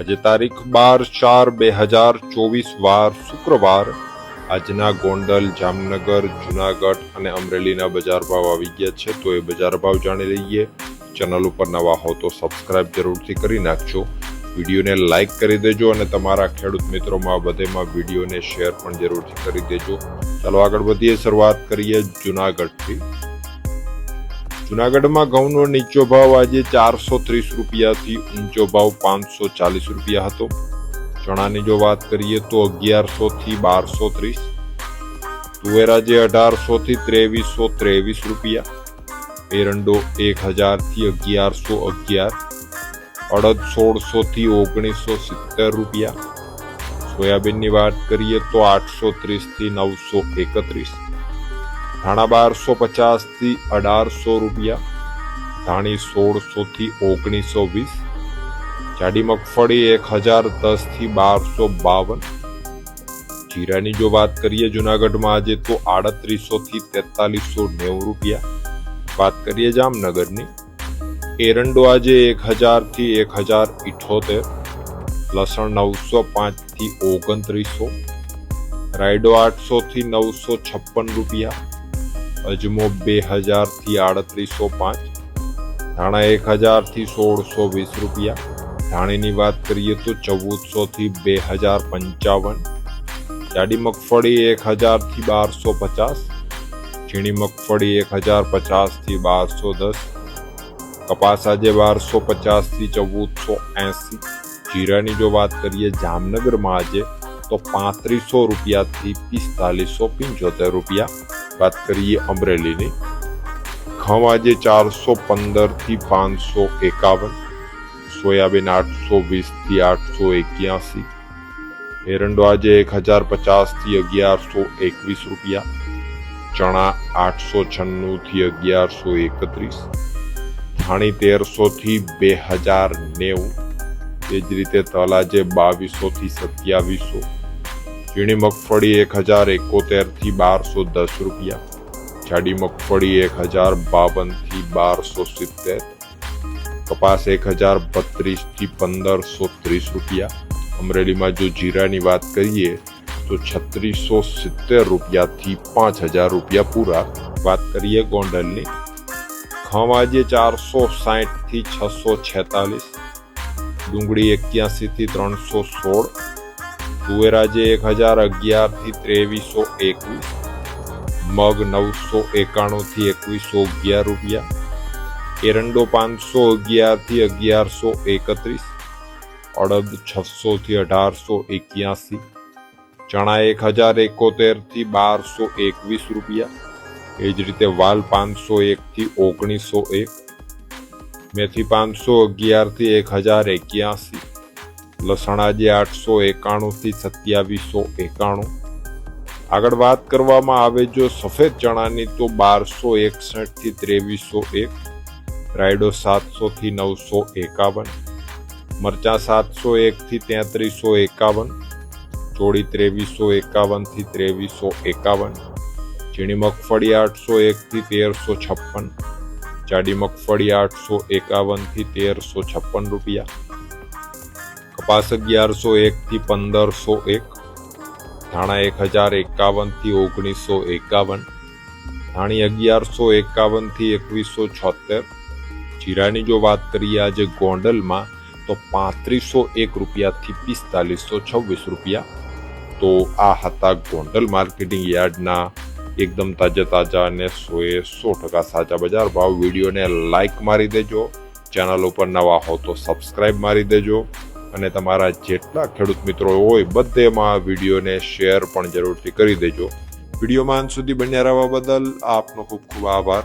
આજે તારીખ બાર ચાર બે હજાર ચોવીસ વાર શુક્રવાર આજના ગોંડલ, જામનગર, જુનાગઢ અને અમરેલીના બજાર ભાવ આવી ગયા છે. તો એ બજાર ભાવ જાણી લઈએ. ચેનલ ઉપર નવા હો તો સબસ્ક્રાઇબ જરૂરથી કરી નાખજો. વિડીયોને લાઇક કરી દેજો અને તમારા ખેડૂત મિત્રોમાં બધેમાં વિડીયોને શેર પણ જરૂરથી કરી દેજો. ચાલો આગળ વધીએ. શરૂઆત કરીએ જુનાગઢથી. જુનાગઢમાં ઘઉંનો નીચો ભાવ આજે ચારસો ત્રીસ રૂપિયાથી ઊંચો ભાવ પાંચસો ચાલીસ રૂપિયા હતો. ચણાની જો વાત કરીએ તો અગિયારસો થી બારસો ત્રીસ, તુવેર આજે અઢારસો થી ત્રેવીસો ત્રેવીસ રૂપિયા, એરંડો એક હજારથી અગિયારસો અગિયાર, અડદ સોળસો થી ઓગણીસો સિત્તેર રૂપિયા. સોયાબીનની વાત કરીએ તો આઠસો ત્રીસથી નવસો એકત્રીસ. ધાણા બારસો પચાસથી અઢારસો રૂપિયા, ધાણી સોળસો થી ઓગણીસો વીસ જાડી મગફળી એક હજાર દસથી બારસો બાવન. જીરાની જો વાત કરીએ જુનાગઢમાં આજે તો આડત્રીસો થી તેતાલીસો નેવું રૂપિયા. વાત કરીએ જામનગરની, એરંડો આજે એક હજારથી એક હજાર ઇઠોતેર, લસણ નવસો પાંચથી ઓગણત્રીસો, રાયડો આઠસો થી નવસો છપ્પન રૂપિયા અજમો બે હજારથી આડત્રીસો પાંચ, ધાણા એક હજારથી સોળસો વીસ રૂપિયા. ધાણીની વાત કરીએ તો ચૌદસોથી બે હજાર પંચાવન, જાડી મગફળી એક હજારથી બારસો પચાસ, ઝીણી મગફળી એક હજાર પચાસથી બારસો દસ, કપાસ આજે બારસો પચાસથી ચૌદસો એંસી. જીરાની જો વાત કરીએ જામનગરમાં આજે, તો પાંત્રીસો રૂપિયાથી પિસ્તાલીસો પંચોતેર રૂપિયા. વાત કરીએ અમરેલીની. ઘઉં આજે ચારસો પંદરથી પાંચસો એકાવન, સોયાબીન આઠસો વીસથી આઠસો એક્યાસી, એરંડો આજે એક હજાર પચાસથી અગિયારસો એકવીસ રૂપિયા, ચણા આઠસો છન્નું થી અગિયારસો એકત્રીસ, ધાણી તેરસો થી બે હજાર નેવું, એ જ રીતે તલ આજે બાવીસો થી સત્યાવીસો ઝીણી મગફળી એક હજાર એકોતેરથી બારસો દસ રૂપિયા. જાડી મગફળી એક હજાર બાવનથી બારસો સિત્તેર. કપાસ એક હજાર બત્રીસથી પંદરસો ત્રીસ રૂપિયા. અમરેલીમાં જો જીરાની વાત કરીએ, તો છત્રીસો સિત્તેર રૂપિયાથી પાંચ હજાર રૂપિયા પૂરા. વાત કરીએ ગોંડલની. આજે ચારસો સાઠથી છસો છેતાલીસ. ડુંગળી એક્યાસી થી ત્રણસો સોળ. તુવેર આજે એક હજાર અગિયારથી ત્રેવીસો એકવીસ, મગ નવસો એકાણું થી એકવીસો અગિયાર રૂપિયા, એરંડો પાંચસો અગિયારથી અગિયારસો એકત્રીસ, અડદ છસો થી અઢારસો એક્યાસી, ચણા એક હજાર એકોતેરથી બારસો એકવીસ રૂપિયા, એ જ રીતે વાલ પાંચસો એક થી ઓગણીસો એક, મેથી પાંચસો અગિયારથી એક હજાર એક્યાસી લસણ આજે આઠસો એકાણુંથી સત્યાવીસો એકાણું. આગળ વાત કરવામાં આવે જો સફેદ ચણાની તો બારસો એકસઠથી ત્રેવીસો એક, રાયડો સાતસોથી નવસો એકાવન, મરચાં સાતસો એકથી તેત્રીસો એકાવન, ચોળી ત્રેવીસો એકાવનથી ત્રેવીસો એકાવન, ઝીણી મગફળી આઠસો એકથી તેરસો છપ્પન, જાડી મગફળી આઠસો એકાવનથી તેરસો છપ્પન રૂપિયા કપાસ અગિયારસો એક થી પંદરસો એક, ધાણા એક હજાર એકાવનથી ઓગણીસો એકાવન, ધાણી અગિયારસો એકાવનથી એકવીસો છોતેર, જીરાની જો વાત કરીએ આજે ગોંડલમાં, તો પાંત્રીસો એક રૂપિયાથી પિસ્તાલીસો છવ્વીસ રૂપિયા. તો આ હતા ગોંડલ માર્કેટિંગ યાર્ડના એકદમ તાજા તાજા અને સોએ સો ટકા સાચા બજાર ભાવ. વિડીયોને લાઈક મારી દેજો. ચેનલ ઉપર નવા હો તો સબસ્ક્રાઇબ મારી દેજો. અને તમારા જેટલા ખેડૂત મિત્રો હોય, બધેમાં વિડીયોને શેર પણ જરૂરથી કરી દેજો. વિડીયોમાં અંત સુધી બન્યા રહેવા બદલ આપનો ખૂબ ખૂબ આભાર.